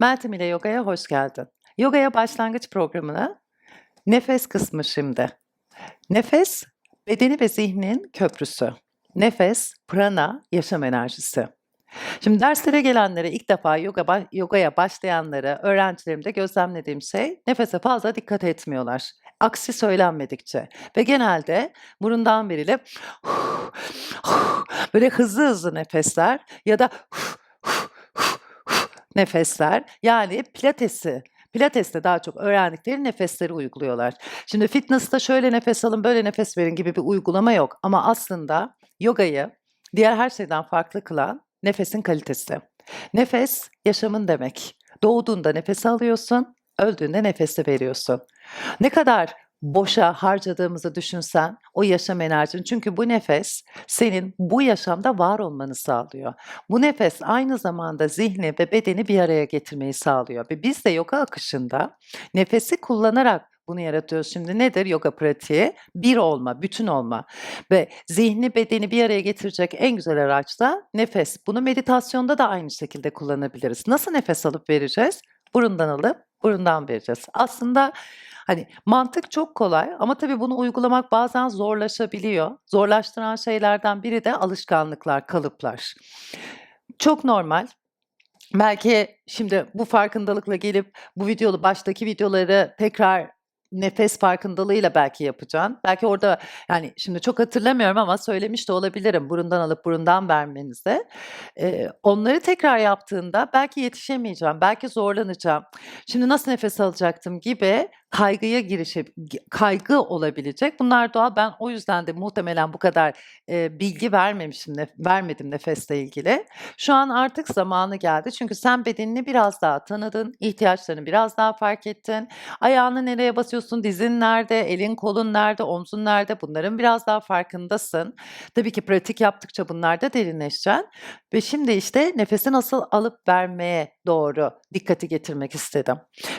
Meltem ile Yoga'ya hoş geldin. Yoga'ya başlangıç programına nefes kısmı şimdi. Nefes, bedeni ve zihnin köprüsü. Nefes, prana, yaşam enerjisi. Şimdi derslere gelenlere, ilk defa yoga, yogaya başlayanlara, öğrencilerimde gözlemlediğim şey nefese fazla dikkat etmiyorlar. Aksi söylenmedikçe ve genelde burundan biriyle böyle hızlı hızlı nefesler ya da nefesler yani pilatesi Pilates'te daha çok öğrendikleri nefesleri uyguluyorlar. Şimdi fitness'ta şöyle nefes alın, böyle nefes verin gibi bir uygulama yok. Ama aslında yogayı diğer her şeyden farklı kılan nefesin kalitesi. Nefes yaşamın demek. Doğduğunda nefes alıyorsun, öldüğünde nefes de veriyorsun. Ne kadar boşa harcadığımızı düşünsen o yaşam enerjin. Çünkü bu nefes senin bu yaşamda var olmanı sağlıyor. Bu nefes aynı zamanda zihni ve bedeni bir araya getirmeyi sağlıyor. Ve biz de yoga akışında nefesi kullanarak bunu yaratıyoruz. Şimdi nedir yoga pratiği? Bir olma, bütün olma ve zihni bedeni bir araya getirecek en güzel araç da nefes. Bunu meditasyonda da aynı şekilde kullanabiliriz. Nasıl nefes alıp vereceğiz? Burundan alıp burundan vereceğiz. Aslında hani mantık çok kolay ama tabii bunu uygulamak bazen zorlaşabiliyor. Zorlaştıran şeylerden biri de alışkanlıklar, kalıplar. Çok normal. Belki şimdi bu farkındalıkla gelip bu videolu baştaki videoları tekrar nefes farkındalığıyla belki yapacaksın. Belki orada yani şimdi çok hatırlamıyorum ama söylemiş de olabilirim burundan alıp burundan vermenize. Eee, onları tekrar yaptığında belki yetişemeyeceğim, belki zorlanacağım. Şimdi nasıl nefes alacaktım gibi kaygıya girişe gi kaygı olabilecek. Bunlar doğal. Ben o yüzden de muhtemelen bu kadar, eee, bilgi vermemişim nef vermedim nefesle ilgili. Şu an artık zamanı geldi. Çünkü sen bedenini biraz daha tanıdın, ihtiyaçlarını biraz daha fark ettin. Ayağını nereye basıyorsun, dizin nerede, elin kolun nerede, omzun nerede bunların biraz daha farkındasın. Tabii ki pratik yaptıkça bunlar da derinleşeceksin ve şimdi işte nefesi nasıl alıp vermeye doğru dikkati getirmek istedim.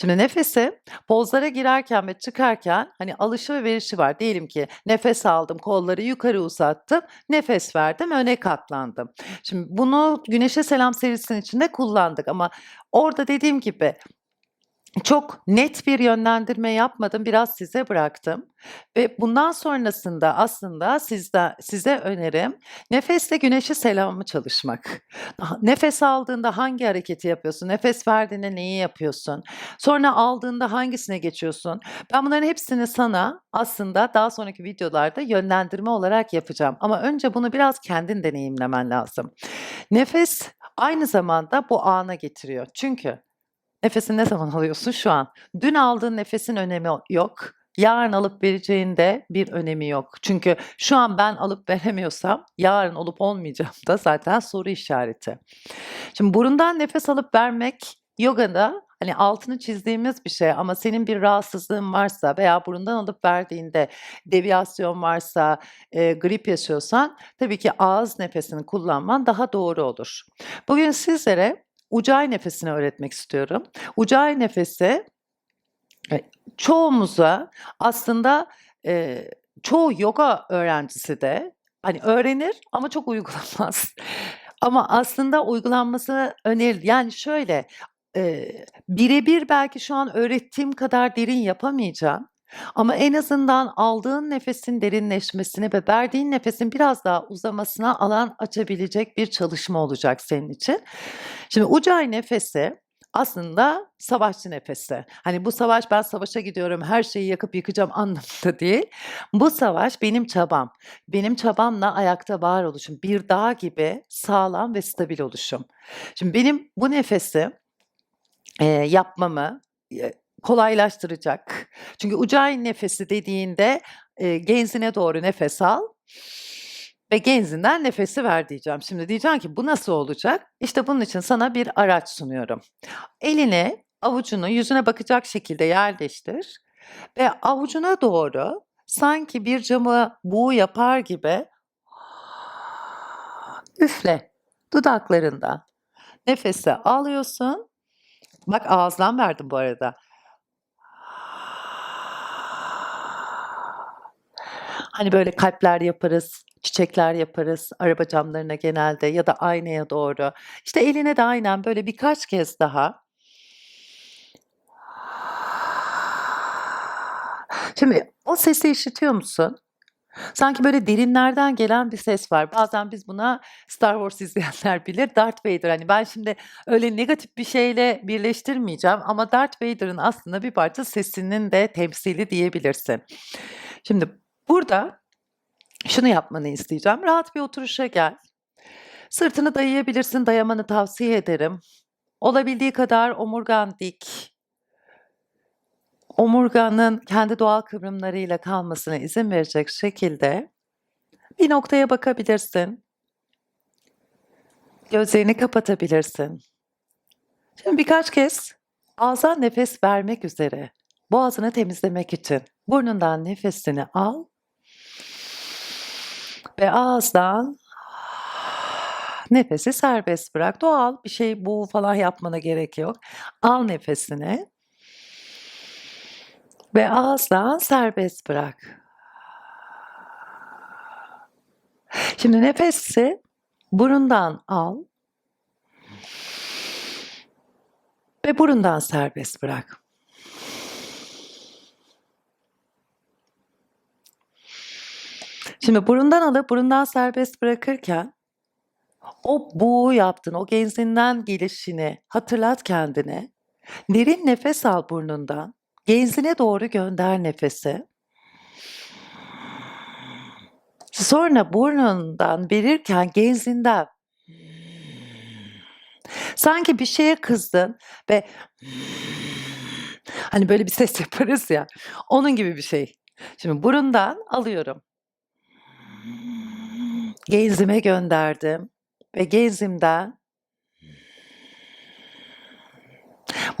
Şimdi nefesi pozlara girerken ve çıkarken hani alışı ve verişi var. Diyelim ki nefes aldım, kolları yukarı uzattım, nefes verdim, öne katlandım. Şimdi bunu Güneşe Selam serisinin içinde kullandık ama orada dediğim gibi çok net bir yönlendirme yapmadım, biraz size bıraktım ve bundan sonrasında aslında sizde size önerim nefesle Güneşe Selam'ı çalışmak. Ha nefes aldığında hangi hareketi yapıyorsun? Nefes verdiğinde neyi yapıyorsun? Sonra aldığında hangisine geçiyorsun? Ben bunların hepsini sana aslında daha sonraki videolarda yönlendirme olarak yapacağım ama önce bunu biraz kendin deneyimlemen lazım. Nefes aynı zamanda bu ana getiriyor. Çünkü nefesini ne zaman alıyorsun? Şu an. Dün aldığın nefesin önemi yok. Yarın alıp vereceğin de bir önemi yok. Çünkü şu an ben alıp veremiyorsam yarın olup olmayacağım da zaten soru işareti. Şimdi burundan nefes alıp vermek yogada hani altını çizdiğimiz bir şey ama senin bir rahatsızlığın varsa veya burundan alıp verdiğinde deviyasyon varsa, eee, grip yaşıyorsan tabii ki ağız nefesini kullanman daha doğru olur. Bugün sizlere Ujjayi nefesini öğretmek istiyorum. Ujjayi nefesi e çoğumuza aslında, eee, çoğu yoga öğrencisi de hani öğrenir ama çok uygulamaz. Ama aslında uygulanması önerilir. Yani şöyle, eee, bire bir belki şu an öğrettiğim kadar derin yapamayacağım ama en azından aldığın nefesin derinleşmesini ve verdiğin nefesin biraz daha uzamasına alan açabilecek bir çalışma olacak senin için. Şimdi Ujjayi nefesi aslında savaşçı nefesi. Hani bu savaş ben savaşa gidiyorum, her şeyi yakıp yıkacağım anlamında değil. Bu savaş benim çabam. Benim çabamla ayakta var oluşum. Bir dağ gibi sağlam ve stabil oluşum. Şimdi benim bu nefesi, eee, yapmamı, kolaylaştıracak. Çünkü Ujjayi nefesi dediğinde, eee, genzine doğru nefes al ve genzinden nefesi ver diyeceğim. Şimdi diyeceksin ki bu nasıl olacak? İşte bunun için sana bir araç sunuyorum. Elini, avucunu yüzüne bakacak şekilde yerleştir ve avucuna doğru sanki bir camı buğu yapar gibi üfle dudaklarından. Nefesi alıyorsun. Bak ağızdan verdim bu arada. Hani böyle kalpler yaparız, çiçekler yaparız araba camlarına genelde ya da aynaya doğru. İşte eline de aynen böyle birkaç kez daha Şimdi o sesi işitiyor musun? Sanki böyle derinlerden gelen bir ses var. Bazen biz buna Star Wars izleyenler bilir. Darth Vader hani ben şimdi öyle negatif bir şeyle birleştirmeyeceğim ama Darth Vader'ın aslında bir parça sesinin de temsili diyebilirsin. Şimdi burada şunu yapmanı isteyeceğim. Rahat bir oturuşa gel. Sırtını dayayabilirsin. Dayamanı tavsiye ederim. Olabildiği kadar omurgan dik. Omurganın kendi doğal kıvrımlarıyla kalmasına izin verecek şekilde bir noktaya bakabilirsin. Gözlerini kapatabilirsin. Şimdi birkaç kez ağızdan nefes vermek üzere, boğazını temizlemek için burnundan nefesini al ve ağızdan nefesi serbest bırak. Doğal bir şey bu falan yapmana gerek yok. Al nefesini ve ağızdan serbest bırak. Şimdi nefesi burundan al ve burundan serbest bırak. Şimdi burundan alıp burundan serbest bırakırken o bu yaptın, o genzinden gelişini hatırlat kendine. Derin nefes al burnundan. Genzine doğru gönder nefesi. Sonra burnundan verirken genzinden sanki bir şeye kızdın ve hani böyle bir ses yaparız ya onun gibi bir şey. Şimdi burundan alıyorum. Genzime gönderdim ve genzimden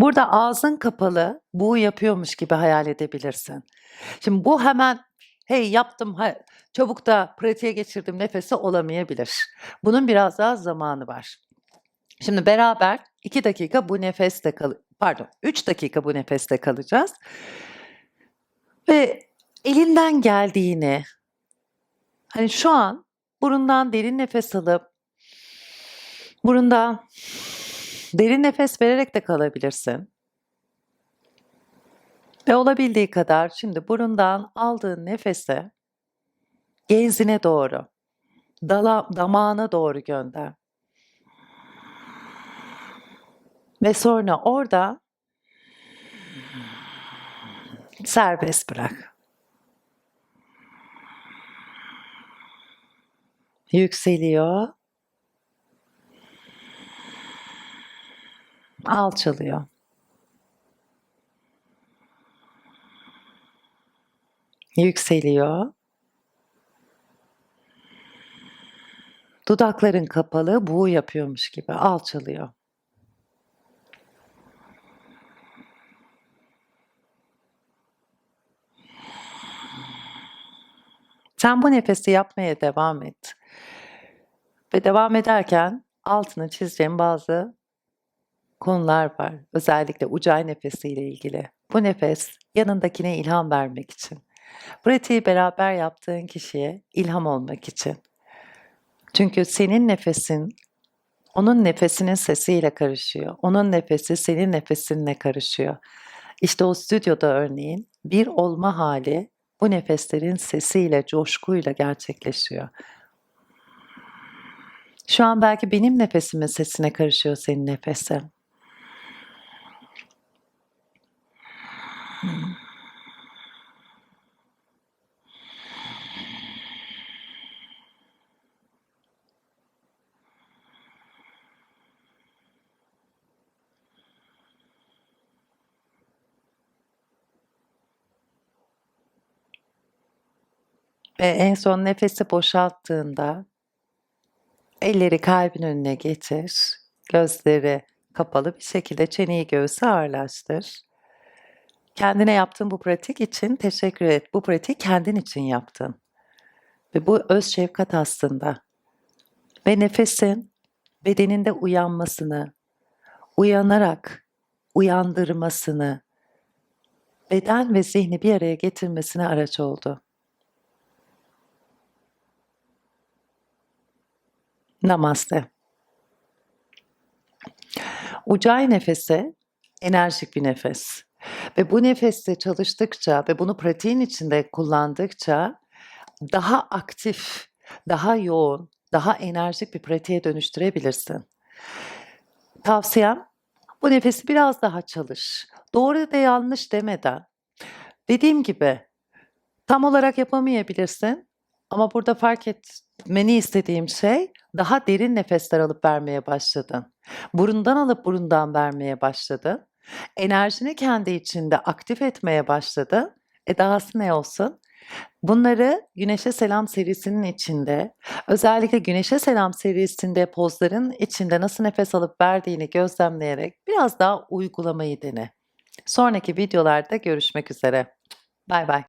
Burada ağzın kapalı, bu yapıyormuş gibi hayal edebilirsin. Şimdi bu hemen hey yaptım, çabuk da pratiğe geçirdim nefesi olamayabilir. Bunun biraz daha zamanı var. Şimdi beraber 2 dakika bu nefeste kal pardon 3 dakika bu nefeste kalacağız. Ve elinden geldiğini hani şu an burundan derin nefes alıp burundan Derin nefes vererek de kalabilirsin. Ve olabildiği kadar şimdi burundan aldığın nefese genzine doğru, dala, damağına doğru gönder. Ve sonra orada serbest bırak. Yükseliyor alçalıyor. Yükseliyor. Dudakların kapalı, buğu yapıyormuş gibi alçalıyor. Sen bu nefesi yapmaya devam et. Ve devam ederken altını çizeceğim bazı konular var. Özellikle ucay nefesiyle ilgili. Bu nefes yanındakine ilham vermek için. Pratiği beraber yaptığın kişiye ilham olmak için. Çünkü senin nefesin onun nefesinin sesiyle karışıyor. Onun nefesi senin nefesinle karışıyor. İşte o stüdyoda örneğin bir olma hali bu nefeslerin sesiyle, coşkuyla gerçekleşiyor. Şu an belki benim nefesimin sesine karışıyor senin nefesin. Ve en son nefesi boşalttığında elleri kalbin önüne getir. Gözleri kapalı bir şekilde çeneyi göğsü ağırlaştır. Kendine yaptığın bu pratik için teşekkür et. Bu pratiği kendin için yaptın. Ve bu öz şefkat aslında. Ve nefesin bedeninde uyanmasını, uyanarak uyandırmasını, beden ve zihni bir araya getirmesine araç oldu. Namaste. Ucay nefesi enerjik bir nefes. Ve bu nefeste çalıştıkça ve bunu pratiğin içinde kullandıkça daha aktif, daha yoğun, daha enerjik bir pratiğe dönüştürebilirsin. Tavsiyem bu nefesi biraz daha çalış. Doğru da yanlış demeden. Dediğim gibi tam olarak yapamayabilirsin ama burada fark etmeni istediğim şey daha derin nefesler alıp vermeye başladın. Burundan alıp burundan vermeye başladın. Enerjini kendi içinde aktif etmeye başladın. E dahası ne olsun? Bunları Güneşe Selam serisinin içinde, özellikle Güneşe Selam serisinde pozların içinde nasıl nefes alıp verdiğini gözlemleyerek biraz daha uygulamayı dene. Sonraki videolarda görüşmek üzere. Bay bay.